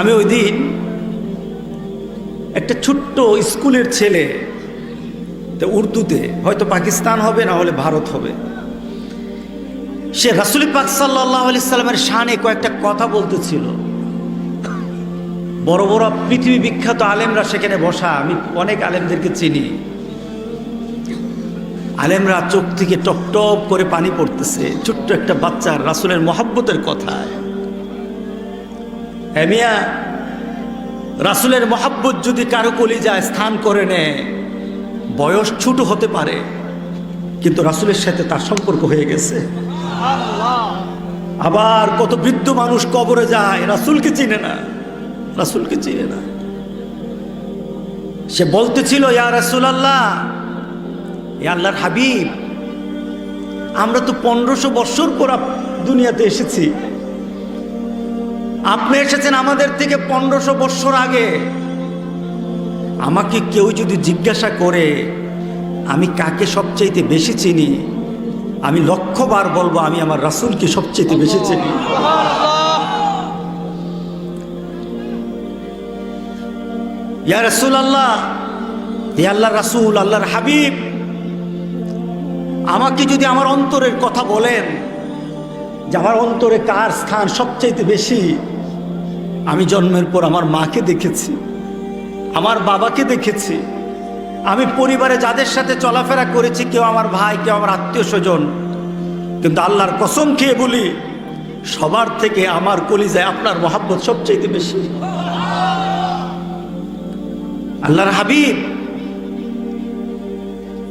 আমি ওই দিন একটা ছোট্ট স্কুলের ছেলে, তো উর্দুতে, হয়তো পাকিস্তান হবে, না হলে ভারত হবে। সে রাসুল পাক সাল্লাহ আলি সাল্লামের শানে কয়েকটা কথা বলতেছিল। বড় বড় পৃথিবী বিখ্যাত আলেমরা সেখানে বসা, আমি অনেক আলেমদেরকে চিনি। আলেমরা চোখ থেকে টপ টপ করে পানি পড়তেছে, ছোট্ট একটা বাচ্চার, রাসুলের মহাব্বতের কথায়। হেমিয়া রাসুলের মহাব্বত যদি কারও কলিজায় স্থান করে নেয় বয়স ছোট হতে পারে কিন্তু রাসুলের সাথে তার সম্পর্ক হয়ে গেছে। আবার কত বৃদ্ধ মানুষ কবরে যায় রাসুলকে চিনে না রাসুলকে চিনে না। সে বলতেছিল ইয়া রাসুল আল্লাহ আল্লাহর হাবিব আমরা তো পনেরোশো বৎসর পর দুনিয়াতে এসেছি। আপনি এসেছেন আমাদের থেকে পনেরোশো বৎসর আগে। আমাকে কেউ যদি জিজ্ঞাসা করে, আমি কাকে সবচাইতে বেশি চিনি? আমি লক্ষ্যবার বলব, আমি আমার রাসুলকে সবচাইতে বেশি চিনি। ইয়া রাসুল আল্লাহ হে আল্লাহ রাসুল, আল্লাহর হাবিব, আমাকে যদি আমার অন্তরের কথা বলেন, যে আমার অন্তরে কার স্থান সবচাইতে বেশি আমি জন্মের পর আমার মাকে দেখেছি, আমার বাবাকে দেখেছি, আমি পরিবারে যাদের সাথে চলাফেরা করেছি, কেউ আমার ভাই, কেউ আমার আত্মীয় স্বজন, কিন্তু আল্লাহর কসম খেয়ে বলি, সবার থেকে আমার কলিজায় আপনার মহাব্বত সবচাইতে বেশি। আল্লাহর হাবিব,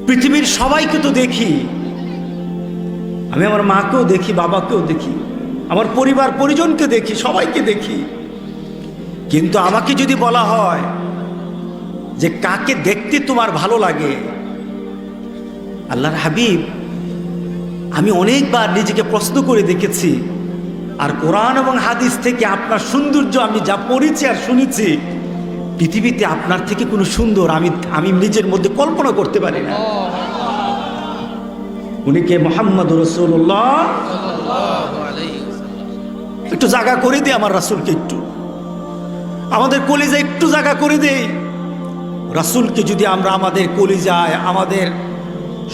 পৃথিবীর সবাইকে তো দেখি, আমি আমার মাকেও দেখি, বাবাকেও দেখি, আমার পরিবার, পরিজনকে দেখি, সবাইকে দেখি। কিন্তু আমাকে যদি বলা হয় যে কাকে দেখতে তোমার ভালো লাগে, আল্লাহর হাবিব, আমি অনেকবার নিজেকে প্রশ্ন করে দেখেছি আর কোরআন এবং হাদিস থেকে আপনার সৌন্দর্য আমি যা পড়েছি আর শুনেছি, পৃথিবীতে আপনার থেকে কোনো সুন্দর আমি আমি নিজের মধ্যে কল্পনা করতে পারি না। উনি কে? মোহাম্মদ রসুল্লাহ একটু জায়গা করে দে আমার রাসুলকে একটু। আমাদের কলিজা একটু জায়গা করে দেই। রাসুলকে যদি আমরা আমাদের কলিজায়, আমাদের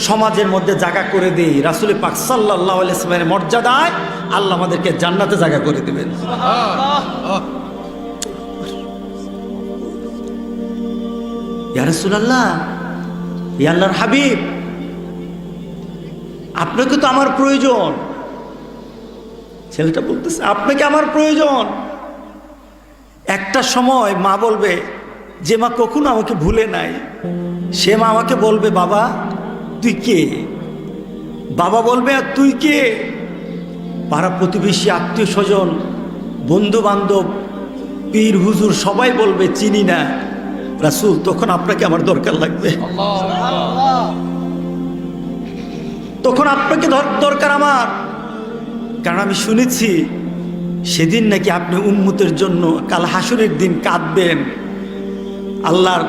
সমাজের মধ্যে জায়গা করে দেই রাসুলের পাক সাল্লাহ আলাইসলামের মর্যাদায় আল্লাহ আমাদেরকে জান্নাতে জায়গা করে দেবেন। ইয়া ইয়া আল্লাহর হাবিব, আপনাকে তো আমার প্রয়োজন। ছেলেটা বলতেছে, আপনাকে আমার প্রয়োজন। একটা সময় মা বলবে, যে মা কখনো আমাকে ভুলে নাই। সে মা আমাকে বলবে, বাবা, তুই কে? বাবা বলবে, আর তুই কে? পাড়া প্রতিবেশী, আত্মীয় স্বজন বন্ধু বান্ধব পীর, হুজুর, সবাই বলবে, চিনি না। রাসুল, তখন আপনাকে আমার দরকার লাগবে। তখন আপনাকে দরকার আমার। কারণ আমি শুনেছি সেদিন নাকি আপনি উম্মতের জন্য কাল হাসুরের দিন কাঁদবেন। আল্লাহর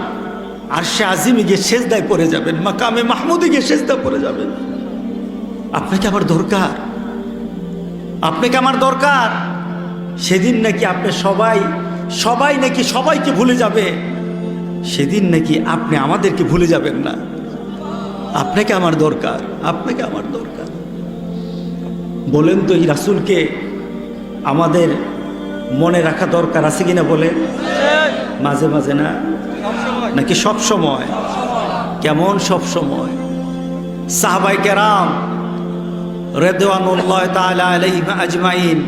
আর সে আজিমে গিয়ে সেজদায় পড়ে যাবেন, মাকামে মাহমুদে গিয়ে সেজদা পড়ে যাবেন। আপনাকে আমার দরকার। আপনাকে আমার দরকার। সেদিন নাকি আপনি সবাই সবাই নাকি সবাইকে ভুলে যাবে। সেদিন নাকি আপনি আমাদেরকে ভুলে যাবেন না। আপনাকে আমার দরকার, আপনাকে আমার দরকার। বলেন তো এই রাসুলকে আমাদের মনে রাখা দরকার আছে কিনা বলে? মাঝে মাঝে না? নাকি সব সময়? কেমন সব সময়? সাহাবাই কেরাম রেদওয়ানুল্লাহ আজমাইন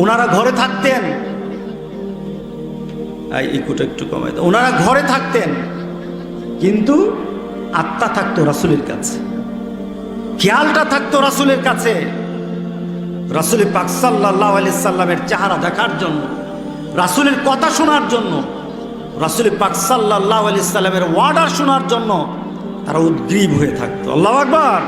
ওনারা ঘরে থাকতেন। ইকুটা একটু কমাই ওনারা ঘরে থাকতেন, কিন্তু আত্মা থাকতো রাসুলের কাছে। খেয়ালটা থাকতো রাসুলের কাছে। রাসুল পাক সাল্লাহ আলি সাল্লামের চেহারা দেখার জন্য, রাসুলের কথা শোনার জন্য, রাসুল পাক সাল্লাহ আলি সাল্লামের ওয়ার্ডার শোনার জন্য তারা উদ্গ্রীব হয়ে থাকতো। আল্লাহ আকবার।